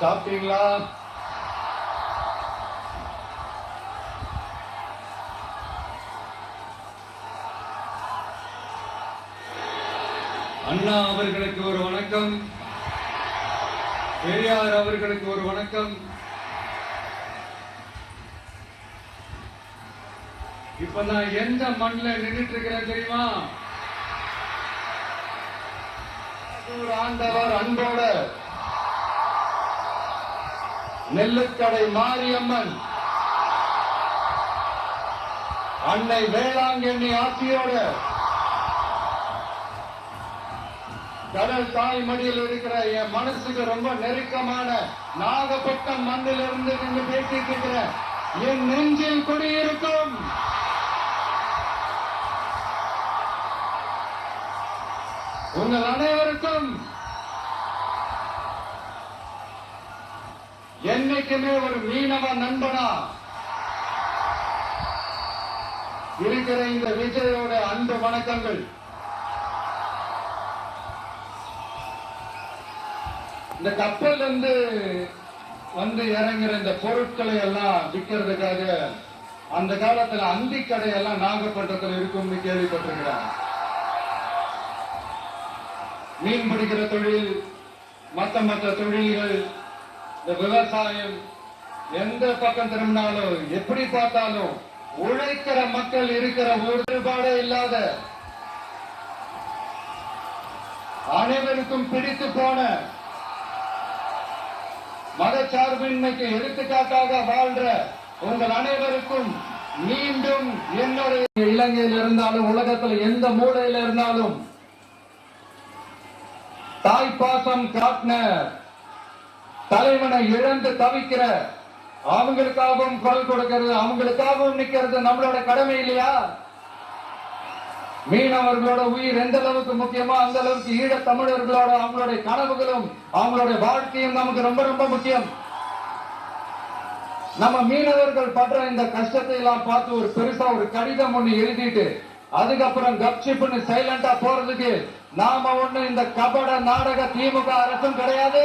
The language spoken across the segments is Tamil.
சாப்பிட்டீங்களா? அண்ணா அவர்களுக்கு ஒரு வணக்கம். பெரியார் அவர்களுக்கு ஒரு வணக்கம். இப்ப நான் எந்த மண்ணில் நின்றுட்டு இருக்கிறேன் தெரியுமா ஒரு ஆண்டவர் அன்போட நெல்லுக்கடை மாரியம்மன். அன்னை வேளாங்கண்ணி ஆட்சியோட கடல் தாய் மடியில் இருக்கிற என் மனசுக்கு ரொம்ப நெருக்கமான நாகப்பட்டினம் மண்ணில் இருந்து நீங்க பேசிட்டு இருக்கிற என் நெஞ்சில் குடியிருக்கும். உங்கள் அனைவருக்கும் என்னைக்குமே ஒரு மீனவ நண்பனா? இருக்கிற இந்த விஜயோட அன்பு வணக்கங்கள். இந்த கப்பல் இருந்து வந்து இறங்குற இந்த பொருட்களை எல்லாம் விற்கிறதுக்காக அந்த காலத்துல அந்தி கடையெல்லாம் நாகப்பட்டினத்தில் இருக்கும்னு கேள்விப்பட்டிருக்கிறார் மீன் பிடிக்கிற தொழில் மற்ற மற்ற தொழில்கள் இந்த விவசாயம் எந்த பக்கம் திரும்பினாலும் எப்படி பார்த்தாலும் உழைக்கிற மக்கள் இருக்கிற ஒருபாடே இல்லாத அனைவருக்கும் பிடித்து போன மதச்சார்பின்மைக்கு எடுத்துக்காட்டாக வாழ்ற உங்கள் அனைவருக்கும் மீண்டும் என்னுடைய இலங்கையில் இருந்தாலும் உலகத்தில் எந்த மூலையில இருந்தாலும் தாய்ப்பாசம் காட்டின தலைவனை இழந்து தவிக்கிற அவங்களுக்காகவும் குரல் கொடுக்கிறது அவங்களுக்காகவும் நிக்கிறது நம்மளோட கடமை இல்லையா? மீனவர்களோட உயிர் எந்த அளவுக்கு முக்கியமோ அந்த அளவுக்கு ஈழ தமிழர்களோட அவங்களுடைய கனவுகளும் அவங்களுடைய வாழ்க்கையும் நமக்கு ரொம்ப ரொம்ப முக்கியம். நம்ம மீனவர்கள் படுற இந்த கஷ்டத்தை எல்லாம் பார்த்து ஒரு பெருசா ஒரு கடிதம் ஒண்ணு எழுதிட்டு அதுக்கப்புறம் கப்சிப்புன்னு சைலண்டா போறதுக்கு நாம ஒண்ணு இந்த கபட நாடக திமுக அரசும் கிடையாது.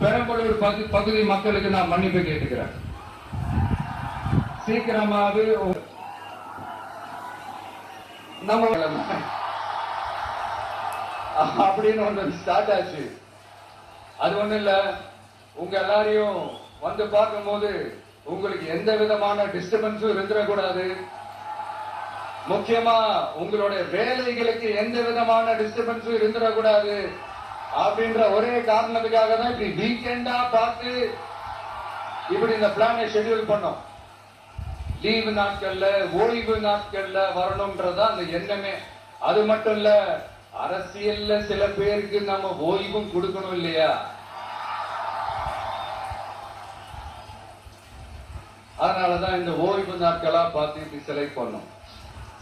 பெரம்பலூர் பகுதி மக்களுக்கு நான் மன்னிப்பு கேட்டுக்கிறேன். சீக்கிரமாவே நம்ம அப்படின்னு ஒன்று ஸ்டார்ட் ஆச்சு. அது ஒண்ணும் இல்ல. உங்க எல்லாரையும் வந்து பார்க்கும்போது உங்களுக்கு எந்த விதமான டிஸ்டர்பன்ஸும் இருந்துடக்கூடாது முக்கியமா உங்களுடைய வேலைகளுக்கு எந்த விதமான டிஸ்டர்பன்ஸும் இருந்துடக்கூடாது அப்படின்ற ஒரே காரணத்துக்காக தான் இப்படி வீக்கெண்டா பார்த்து இப்படி இந்த பிளானை ஷெட்யூல் பண்ணோம். லீவு நாட்கள்ல ஓய்வு நாட்கள்ல வரணும்ன்றதா அந்த எண்ணமே. அது மட்டும் இல்ல அரசியல்ல சில பேருக்கு நம்ம ஓய்வும் கொடுக்கணும் இல்லையா? அதனாலதான் இந்த ஓய்வு நாட்களா பார்த்து இப்படி செலக்ட் பண்ணோம்.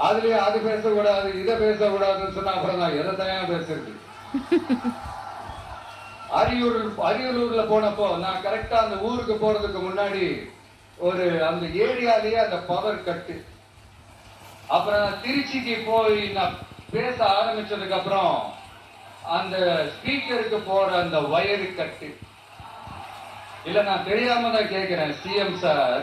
அதுலயே அது பேசக்கூடாது இதை பேசக்கூடாதுன்னு சொன்னா அப்புறம் நான் எதை தனியா பேசுறது? அரியூர் அரியலூர்ல போனப்போ நான் கரெக்டா அந்த ஊருக்கு போறதுக்கு முன்னாடி ஒரு அந்த ஏரியாலேயே அந்த பவர் கட்டு அப்புறம் திருச்சிக்கு போய் நான் பேச ஆரம்பிச்சதுக்கு அப்புறம் அந்த ஸ்பீக்கருக்கு போற அந்த வயரு கட்டு இல்ல நான் தெரியாம தான் கேட்கிறேன் சிஎம் சார்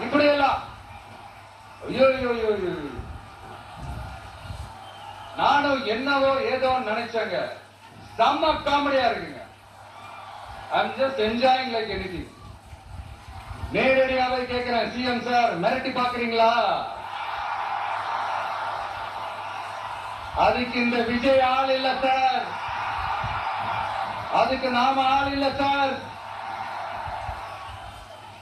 இப்படி எல்லாம் ஐயோ ஐயோ ஐயோ ஐயோ. நானும் என்னவோ ஏதோ நினைச்சேங்க செம்ம காமெடியா இருக்குங்க I'm just enjoying like anything நேரடியாவே கேட்கிறேன் சிஎம் சார் மிரட்டி பாக்குறீங்களா அதுக்கு இந்த விஜய் ஆள் இல்ல சார் அதுக்கு நாம ஆள் இல்ல சார்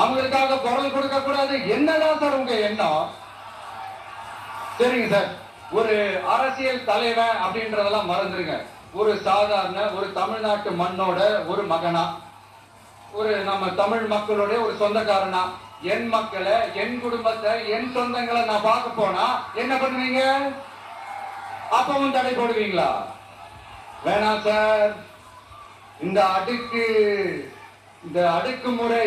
அவங்களுக்காக குரல் கொடுக்க கூடாது என்னதான் சார் உங்க எண்ணம்? சரிங்க சார். ஒரு அரசியல் தலைவன் அப்படின்றதெல்லாம் மறந்துருங்க. ஒரு சாதாரண ஒரு தமிழ்நாட்டு மண்ணோட ஒரு மகனா? ஒரு நம்ம தமிழ் மக்களுடைய ஒரு சொந்தக்காரனா? என் மக்களை என் குடும்பத்தை என் சொந்தங்களை நான் பார்க்க போனா என்ன பண்ணுவீங்க? அப்பவும் தடை போடுவீங்களா? வேணாம் சார். இந்த அடுக்கு இந்த அடுக்குமுறை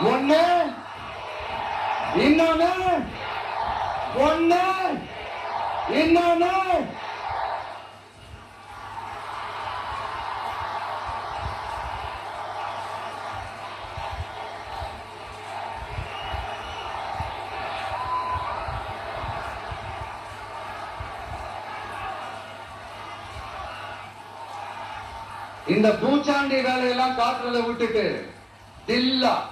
ஒண்ணு. இன்னொன்னு. ஒண்ணு. இன்னொன்னு. இந்த பூச்சாண்டி வேலையெல்லாம் காற்றுல விட்டுட்டு தில்லா.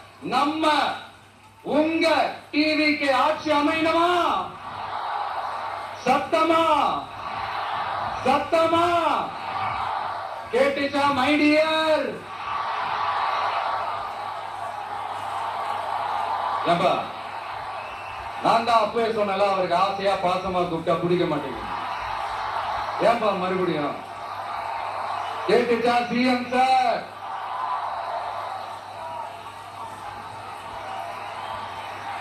நம்ம உங்க டிவிக்கு ஆட்சி அமையணுமா? சத்தமா? சத்தமா? கேட்டுச்சா மை டியர் நான் தான் அப்பவே சொன்னல அவருக்கு ஆசையா பாசமா கூப்பிட்டா பிடிக்க மாட்டேங்குது. ஏன்பா மறுபடியும்? கேட்டுச்சா சிஎம் சார்